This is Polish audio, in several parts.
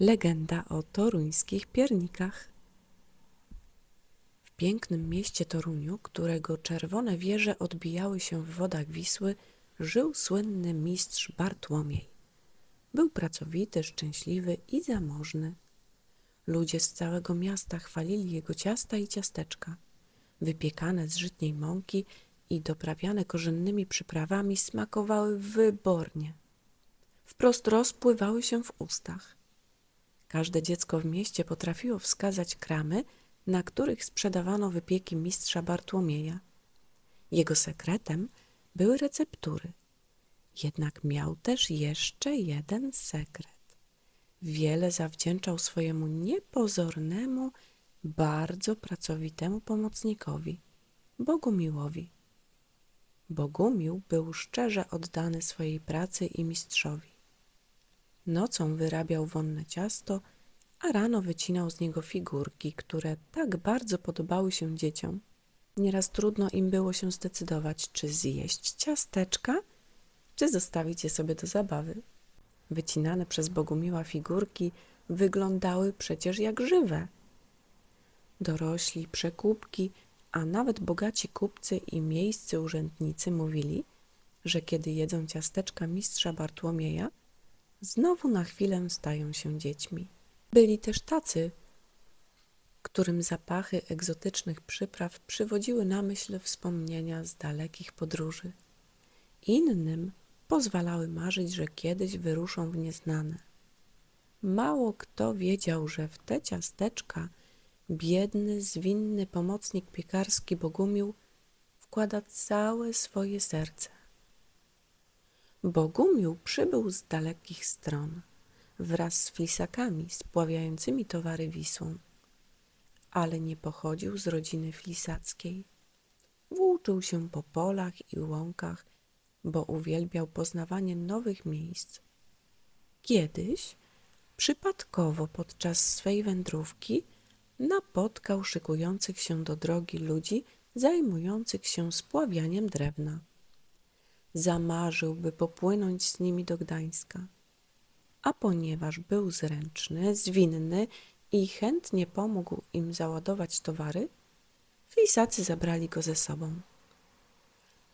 Legenda o toruńskich piernikach. W pięknym mieście Toruniu, którego czerwone wieże odbijały się w wodach Wisły, żył słynny mistrz Bartłomiej. Był pracowity, szczęśliwy i zamożny. Ludzie z całego miasta chwalili jego ciasta i ciasteczka. Wypiekane z żytniej mąki i doprawiane korzennymi przyprawami smakowały wybornie. Wprost rozpływały się w ustach. Każde dziecko w mieście potrafiło wskazać kramy, na których sprzedawano wypieki mistrza Bartłomieja. Jego sekretem były receptury. Jednak miał też jeszcze jeden sekret. Wiele zawdzięczał swojemu niepozornemu, bardzo pracowitemu pomocnikowi, Bogumiłowi. Bogumił był szczerze oddany swojej pracy i mistrzowi. Nocą wyrabiał wonne ciasto, a rano wycinał z niego figurki, które tak bardzo podobały się dzieciom. Nieraz trudno im było się zdecydować, czy zjeść ciasteczka, czy zostawić je sobie do zabawy. Wycinane przez Bogumiła figurki wyglądały przecież jak żywe. Dorośli, przekupki, a nawet bogaci kupcy i miejscy urzędnicy mówili, że kiedy jedzą ciasteczka mistrza Bartłomieja, znowu na chwilę stają się dziećmi. Byli też tacy, którym zapachy egzotycznych przypraw przywodziły na myśl wspomnienia z dalekich podróży. Innym pozwalały marzyć, że kiedyś wyruszą w nieznane. Mało kto wiedział, że w te ciasteczka biedny, zwinny pomocnik piekarski Bogumił wkłada całe swoje serce. Bogumił przybył z dalekich stron wraz z flisakami spławiającymi towary Wisłą, ale nie pochodził z rodziny flisackiej. Włóczył się po polach i łąkach, bo uwielbiał poznawanie nowych miejsc. Kiedyś, przypadkowo podczas swej wędrówki, napotkał szykujących się do drogi ludzi zajmujących się spławianiem drewna zamarzył, by popłynąć z nimi do Gdańska. A ponieważ był zręczny, zwinny i chętnie pomógł im załadować towary, flisacy zabrali go ze sobą.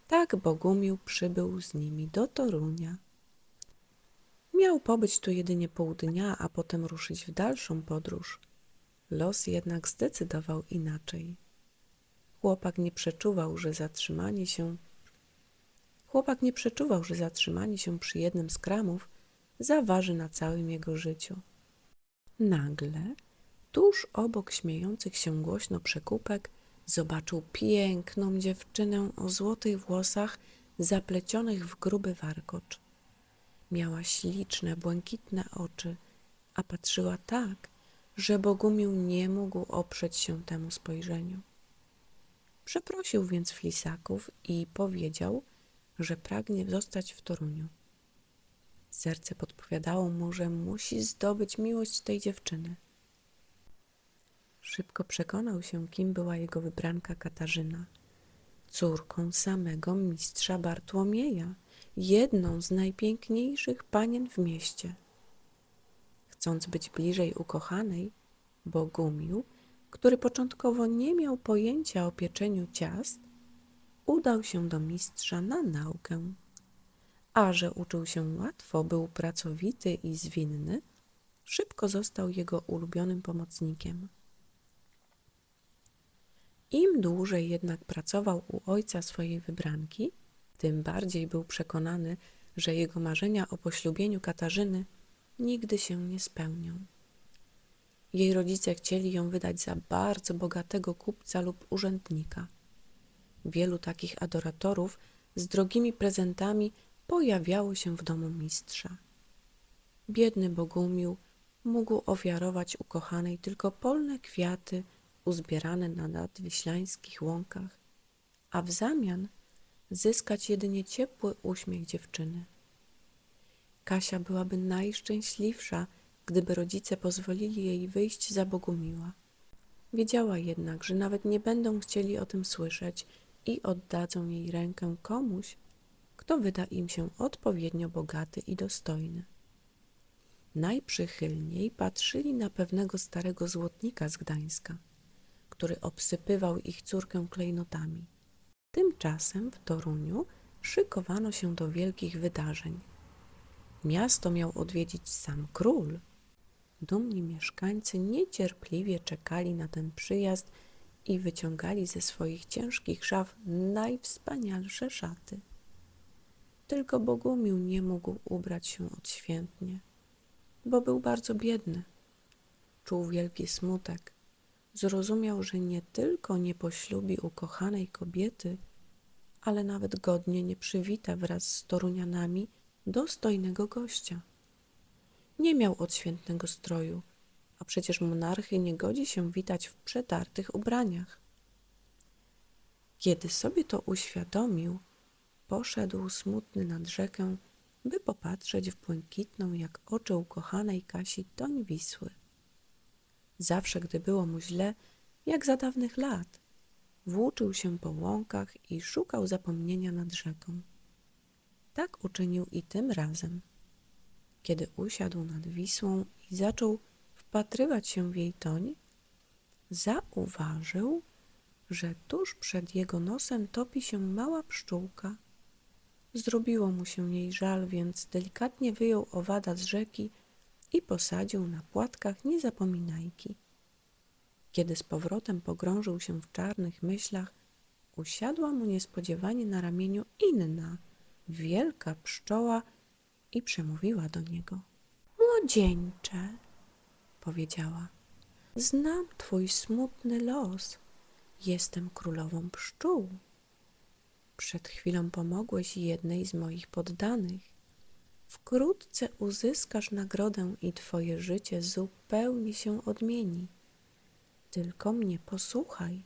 Tak Bogumił przybył z nimi do Torunia. Miał pobyć tu jedynie pół dnia, a potem ruszyć w dalszą podróż. Los jednak zdecydował inaczej. Chłopak nie przeczuwał, że zatrzymanie się Chłopak nie przeczuwał, że zatrzymanie się przy jednym z kramów zaważy na całym jego życiu. Nagle, tuż obok śmiejących się głośno przekupek, zobaczył piękną dziewczynę o złotych włosach zaplecionych w gruby warkocz. Miała śliczne, błękitne oczy, a patrzyła tak, że Bogumił nie mógł oprzeć się temu spojrzeniu. Przeprosił więc flisaków i powiedział, że pragnie zostać w Toruniu. Serce podpowiadało mu, że musi zdobyć miłość tej dziewczyny. Szybko przekonał się, kim była jego wybranka Katarzyna, córką samego mistrza Bartłomieja, jedną z najpiękniejszych panien w mieście. Chcąc być bliżej ukochanej, Bogumił, który początkowo nie miał pojęcia o pieczeniu ciast, udał się do mistrza na naukę. A że uczył się łatwo, był pracowity i zwinny, szybko został jego ulubionym pomocnikiem. Im dłużej jednak pracował u ojca swojej wybranki, tym bardziej był przekonany, że jego marzenia o poślubieniu Katarzyny nigdy się nie spełnią. Jej rodzice chcieli ją wydać za bardzo bogatego kupca lub urzędnika – Wielu takich adoratorów z drogimi prezentami pojawiało się w domu mistrza. Biedny Bogumił mógł ofiarować ukochanej tylko polne kwiaty uzbierane na nadwiślańskich łąkach, a w zamian zyskać jedynie ciepły uśmiech dziewczyny. Kasia byłaby najszczęśliwsza, gdyby rodzice pozwolili jej wyjść za Bogumiła. Wiedziała jednak, że nawet nie będą chcieli o tym słyszeć i oddadzą jej rękę komuś, kto wyda im się odpowiednio bogaty i dostojny. najprzychylniej patrzyli na pewnego starego złotnika z Gdańska, który obsypywał ich córkę klejnotami. Tymczasem w Toruniu szykowano się do wielkich wydarzeń. Miasto miał odwiedzić sam król. Dumni mieszkańcy niecierpliwie czekali na ten przyjazd i wyciągali ze swoich ciężkich szaf najwspanialsze szaty. Tylko Bogumił nie mógł ubrać się odświętnie, bo był bardzo biedny. Czuł wielki smutek. Zrozumiał, że nie tylko nie poślubi ukochanej kobiety, ale nawet godnie nie przywita wraz z Torunianami dostojnego gościa. Nie miał odświętnego stroju, a przecież monarchy nie godzi się witać w przetartych ubraniach. Kiedy sobie to uświadomił, poszedł smutny nad rzekę, by popatrzeć w błękitną jak oczy ukochanej Kasi toń Wisły. Zawsze, gdy było mu źle, jak za dawnych lat, włóczył się po łąkach i szukał zapomnienia nad rzeką. Tak uczynił i tym razem. Kiedy usiadł nad Wisłą i zaczął wpatrywać się w jej toń, zauważył, że tuż przed jego nosem topi się mała pszczółka. Zrobiło mu się jej żal, więc delikatnie wyjął owada z rzeki i posadził na płatkach niezapominajki. Kiedy z powrotem pogrążył się w czarnych myślach, usiadła mu niespodziewanie na ramieniu inna, wielka pszczoła i przemówiła do niego. Młodzieńcze, powiedziała, znam twój smutny los. Jestem królową pszczół. Przed chwilą pomogłeś jednej z moich poddanych. Wkrótce uzyskasz nagrodę i twoje życie zupełnie się odmieni. Tylko mnie posłuchaj.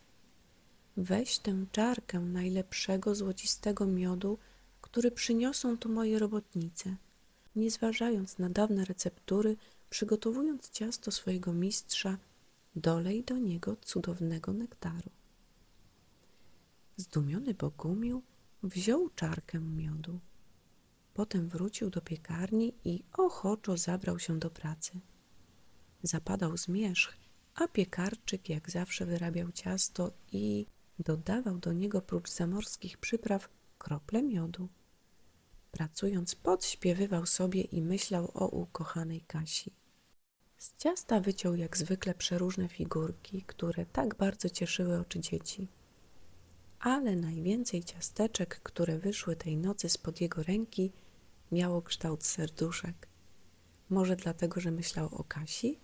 Weź tę czarkę najlepszego złocistego miodu, który przyniosą tu moje robotnice. Nie zważając na dawne receptury, przygotowując ciasto swojego mistrza, dolej do niego cudownego nektaru. Zdumiony Bogumił wziął czarkę miodu. Potem wrócił do piekarni i ochoczo zabrał się do pracy. Zapadał zmierzch, a piekarczyk jak zawsze wyrabiał ciasto i dodawał do niego prócz zamorskich przypraw krople miodu. Pracując podśpiewywał sobie i myślał o ukochanej Kasi. Z ciasta wyciął jak zwykle przeróżne figurki, które tak bardzo cieszyły oczy dzieci. Ale najwięcej ciasteczek, które wyszły tej nocy spod jego ręki, miało kształt serduszek. Może dlatego, że myślał o Kasi?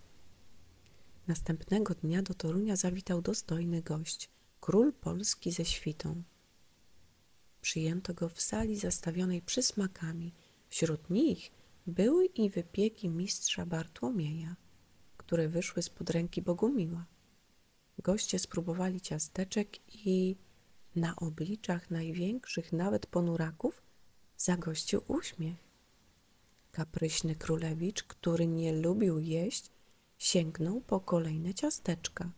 Następnego dnia do Torunia zawitał dostojny gość, król Polski ze świtą. Przyjęto go w sali zastawionej przysmakami. Wśród nich były i wypieki mistrza Bartłomieja, które wyszły spod ręki Bogumiła. Goście spróbowali ciasteczek i na obliczach największych nawet ponuraków zagościł uśmiech. Kapryśny królewicz, który nie lubił jeść, sięgnął po kolejne ciasteczka.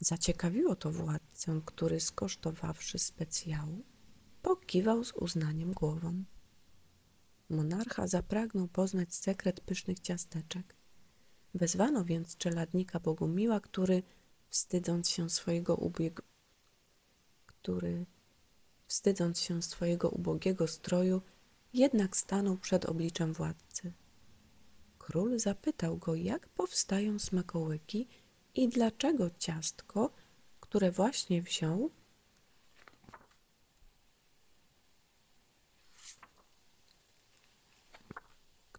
Zaciekawiło to władcę, który skosztowawszy specjału, pokiwał z uznaniem głową. Monarcha zapragnął poznać sekret pysznych ciasteczek. Wezwano więc czeladnika Bogumiła, który, wstydząc się swojego ubieg... który, wstydząc się swojego ubogiego stroju, jednak stanął przed obliczem władcy. Król zapytał go, jak powstają smakołyki i dlaczego ciastko, które właśnie wziął,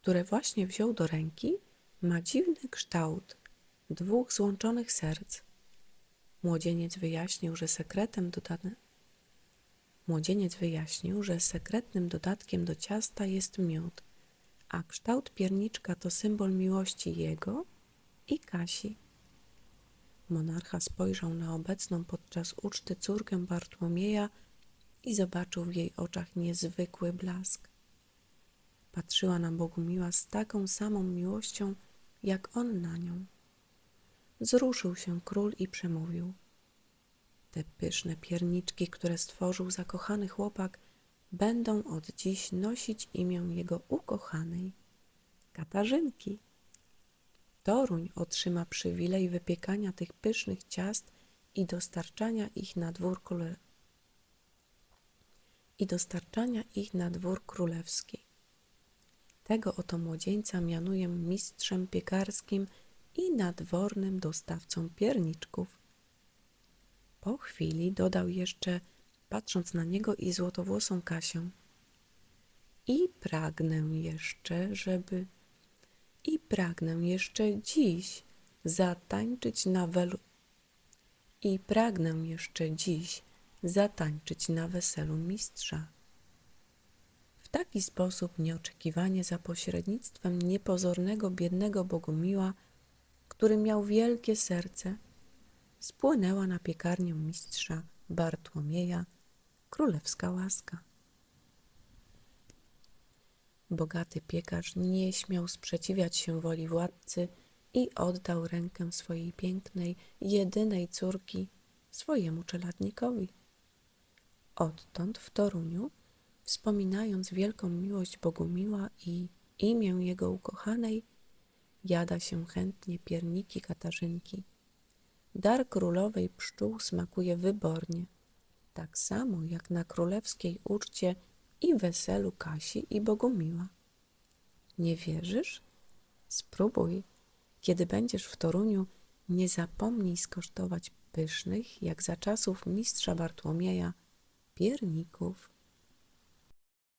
które właśnie wziął do ręki, ma dziwny kształt dwóch złączonych serc. Młodzieniec wyjaśnił, że sekretem dodane Młodzieniec wyjaśnił, że sekretnym dodatkiem do ciasta jest miód, a kształt pierniczka to symbol miłości jego i Kasi. Monarcha spojrzał na obecną podczas uczty córkę Bartłomieja i zobaczył w jej oczach niezwykły blask. Patrzyła na Bogumiła z taką samą miłością, jak on na nią. Wzruszył się król i przemówił. Te pyszne pierniczki, które stworzył zakochany chłopak, będą od dziś nosić imię jego ukochanej Katarzynki. Toruń otrzyma przywilej wypiekania tych pysznych ciast i dostarczania ich na dwór króle... i dostarczania ich na dwór królewski. Tego oto młodzieńca mianuję mistrzem piekarskim i nadwornym dostawcą pierniczków. Po chwili dodał jeszcze, patrząc na niego i złotowłosą Kasię. I pragnę jeszcze, żeby... I pragnę jeszcze dziś zatańczyć na welu... I pragnę jeszcze dziś zatańczyć na weselu mistrza. Taki sposób nieoczekiwanie za pośrednictwem niepozornego biednego Bogumiła, który miał wielkie serce, spłynęła na piekarnię mistrza Bartłomieja królewska łaska. Bogaty piekarz nie śmiał sprzeciwiać się woli władcy i oddał rękę swojej pięknej, jedynej córki swojemu czeladnikowi. Odtąd w Toruniu, wspominając wielką miłość Bogumiła i imię jego ukochanej, jada się chętnie pierniki Katarzynki. Dar królowej pszczół smakuje wybornie, tak samo jak na królewskiej uczcie i weselu Kasi i Bogumiła. Nie wierzysz? Spróbuj. Kiedy będziesz w Toruniu, nie zapomnij skosztować pysznych, jak za czasów mistrza Bartłomieja, pierników.